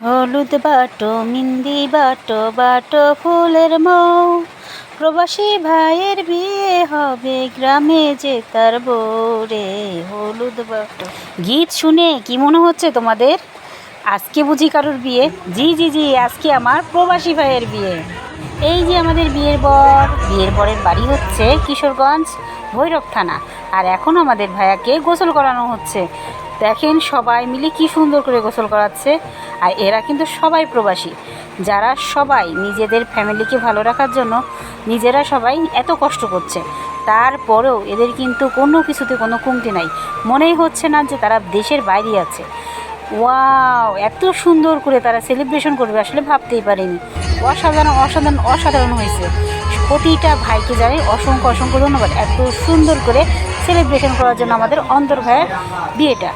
হলুদ বাটো, মিন্দি বাটো বাটো ফুলের মৌ। প্রবাসী ভাইয়ের বিয়ে হবে গ্রামে যে তার রে হলুদ বাটো। গীত শুনে কি মনে হচ্ছে তোমাদের? আজকে বুঝি কারোর বিয়ে? জি জি জি, আজকে আমার প্রবাসী ভাইয়ের বিয়ে। এই যে আমাদের বিয়ের বর বিয়ের বরের বাড়ি হচ্ছে কিশোরগঞ্জ ভৈরব থানা। আর এখন আমাদের ভাইয়াকে গোসল করানো হচ্ছে। দেখেন সবাই মিলে কি সুন্দর করে গোসল করাচ্ছে। আর এরা কিন্তু সবাই প্রবাসী। যারা সবাই নিজেদের ফ্যামিলিকে ভালো রাখার জন্য নিজেরা সবাই এত কষ্ট করছে। তারপরেও এদের কিন্তু কোনো কিছুতে কোনো কমতি নাই। মনেই হচ্ছে না যে তারা দেশের বাইরে আছে। ওয়াও, এত সুন্দর করে তারা সেলিব্রেশন করবে, আসলে ভাবতেই পারিনি। অসাধারণ অসাধারণ অসাধারণ হয়েছে। প্রতিটা ভাইকে যাই অসংখ্য অসংখ্য ধন্যবাদ। এত সুন্দর করে সেলিব্রেশন করার জন্য আমাদের অন্তর ভাইয়ের বিয়েটা।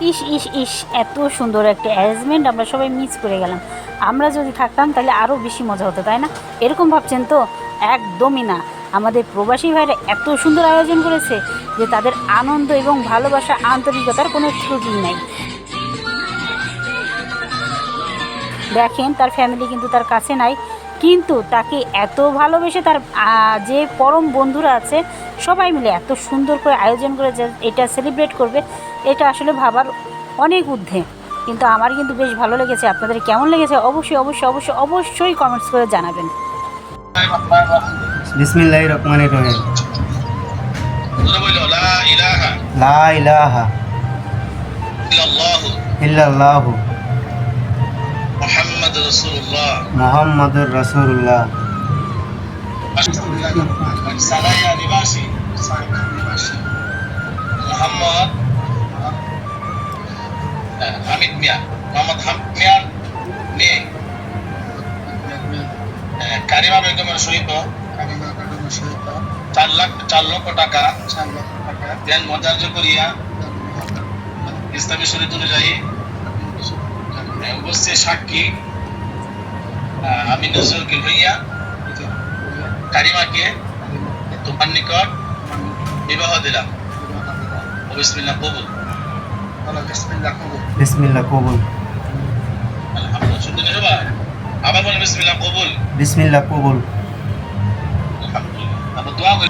ইস ইস ইস, এত সুন্দর একটা অ্যারেঞ্জমেন্ট আমরা সবাই মিস করে গেলাম। আমরা যদি থাকতাম, তাহলে আরও বেশি মজা হতো, তাই না? এরকম ভাবছেন তো? একদমই না। আমাদের প্রবাসী ভাইরা এত সুন্দর আয়োজন করেছে যে তাদের আনন্দ এবং ভালোবাসা আন্তরিকতার কোনো ত্রুটি নাই। দেখেন, তার ফ্যামিলি কিন্তু তার কাছে নাই। কিন্তু তাকে এত ভালোবেসে তার যে পরম বন্ধুরা আছে সবাই মিলে এত সুন্দর করে আয়োজন করে যে এটা সেলিব্রেট করবে এটা আসলে ভাবার অনেক ঊর্ধ্বে। কিন্তু আমার কিন্তু বেশ ভালো লেগেছে আপনাদের কেমন লেগেছে? অবশ্যই অবশ্যই অবশ্যই অবশ্যই কমেন্টস করে জানাবেন। বিসমিল্লাহ রহমান রহিম। লা ইলাহা। লা ইলাহা ইল্লাল্লাহ। মোহাম্মদুর রাসূলুল্লাহ। সালাইয়া নিবাসী। মোহাম্মদ হামিদ মিয়া। মোহাম্মদ হামিদ মিয়ার মেয়ে। কারিমা বেগমের সহিত। চার লাখ চার লক্ষ টাকা। দেন মজার্য করিয়া ইসলামী শরীর অনুযায়ী উপস্থিত সাক্ষী। আমি নজরুল হইয়া কারিমাকে তোমার নিকট বিবাহ দিলাম। ও বিসমিল্লাহ কবুল। বিসমিল্লাহ কবুল। আলহামদুলিল্লাহ শুনতে সবাই আবার বলে বিসমিল্লাহ কবুল। বিসমিল্লাহ কবুল। আলহামদুলিল্লাহ। তারপর দোয়া করি।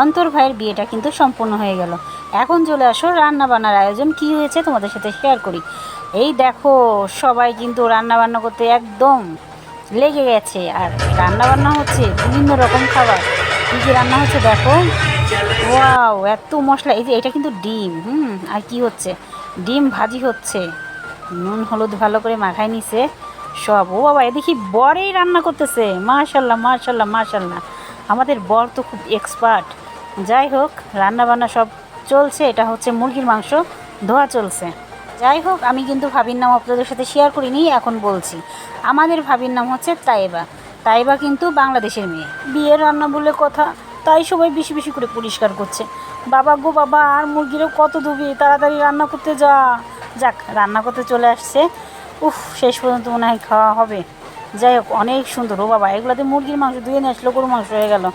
অন্তর ভাইয়ের বিয়েটা কিন্তু সম্পূর্ণ হয়ে গেল। এখন চলে আসো রান্না বান্নার আয়োজন। কি হয়েছে তোমাদের সাথে শেয়ার করি। এই দেখো, সবাই কিন্তু রান্না বান্না করতে একদম লেগে গেছে। আর রান্না বান্না হচ্ছে বিভিন্ন রকম খাবার। কি কী রান্না হচ্ছে দেখো? ওয়াও এত মশলা। এই যে এটা কিন্তু ডিম, হুম, আর কি হচ্ছে? ডিম ভাজি হচ্ছে। নুন, হলুদ ভালো করে মাখায় নিছে সব। ও বাবা দেখি বরেই রান্না করতেছে। মাশাল্লাহ মাশাল্লাহ মাশাল্লাহ। আমাদের বর তো খুব এক্সপার্ট যাই হোক রান্না বান্না সব চলছে। এটা হচ্ছে মুরগির মাংস, ধোয়া চলছে। যাই হোক, আমি কিন্তু ভাবির নাম আপনাদের সাথে শেয়ার করিনি, এখন বলছি। আমাদের ভাবির নাম হচ্ছে তাইবা। তাইবা কিন্তু বাংলাদেশের মেয়ে। বিয়ের রান্না বলে কথা। তাই সবাই বেশি বেশি করে পরিষ্কার করছে। বাবা গো বাবা, আর মুরগিরও কত ধুবি, তাড়াতাড়ি রান্না করতে যা। যাক, রান্না করতে চলে আসছে। উফ, শেষ পর্যন্ত মনে হয় খাওয়া হবে। যাই হোক, অনেক সুন্দর। ও বাবা, এগুলোতে মুরগির মাংস ধুয়ে নিয়ে আসলো গরু মাংস হয়ে গেল।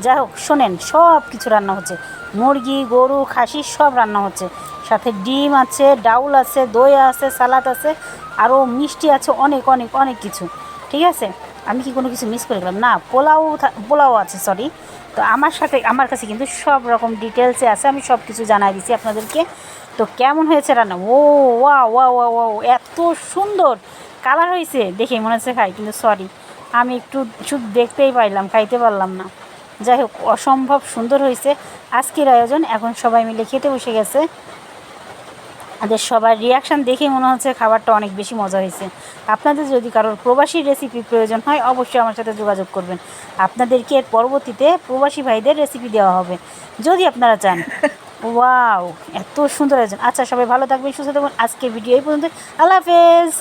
যাই হোক, শোনেন, সব কিছু রান্না হচ্ছে। মুরগি, গরু, খাসি, সব রান্না হচ্ছে। সাথে ডিম আছে, ডাউল আছে, দই আছে, সালাদ আছে, আরও মিষ্টি আছে, অনেক অনেক অনেক কিছু। ঠিক আছে? আমি কি কোনো কিছু মিস করে গেলাম? না, পোলাও পোলাও আছে সরি তো আমার সাথে, আমার কাছে কিন্তু সব রকম ডিটেলসে আছে, আমি সব কিছু জানাই দিচ্ছি আপনাদেরকে। তো কেমন হয়েছে রান্না? ও ওয়া ওয়া ওয়া ওয়া এত সুন্দর! কালার হয়েছে, দেখে মনে হচ্ছে খাই, কিন্তু সরি আমি একটু শুধু দেখতেই পাইলাম, খাইতে পারলাম না। যাই হোক, অসম্ভব সুন্দর হয়েছে। আজকের আয়োজন, এখন সবাই মিলে খেতে বসে গেছে। আমাদের সবার রিয়াকশান দেখে মনে হচ্ছে খাবারটা অনেক বেশি মজা হয়েছে। আপনাদের যদি কারোর প্রবাসী রেসিপি প্রয়োজন হয় অবশ্যই আমার সাথে যোগাযোগ করবেন। আপনাদেরকে এর পরবর্তীতে প্রবাসী ভাইদের রেসিপি দেওয়া হবে। যদি আপনারা চান ওয়াও এত সুন্দর আয়োজন আচ্ছা সবাই ভালো থাকবেন সুস্থ থাকবেন আজকে ভিডিও এই পর্যন্ত আল্লাহ হাফেজ।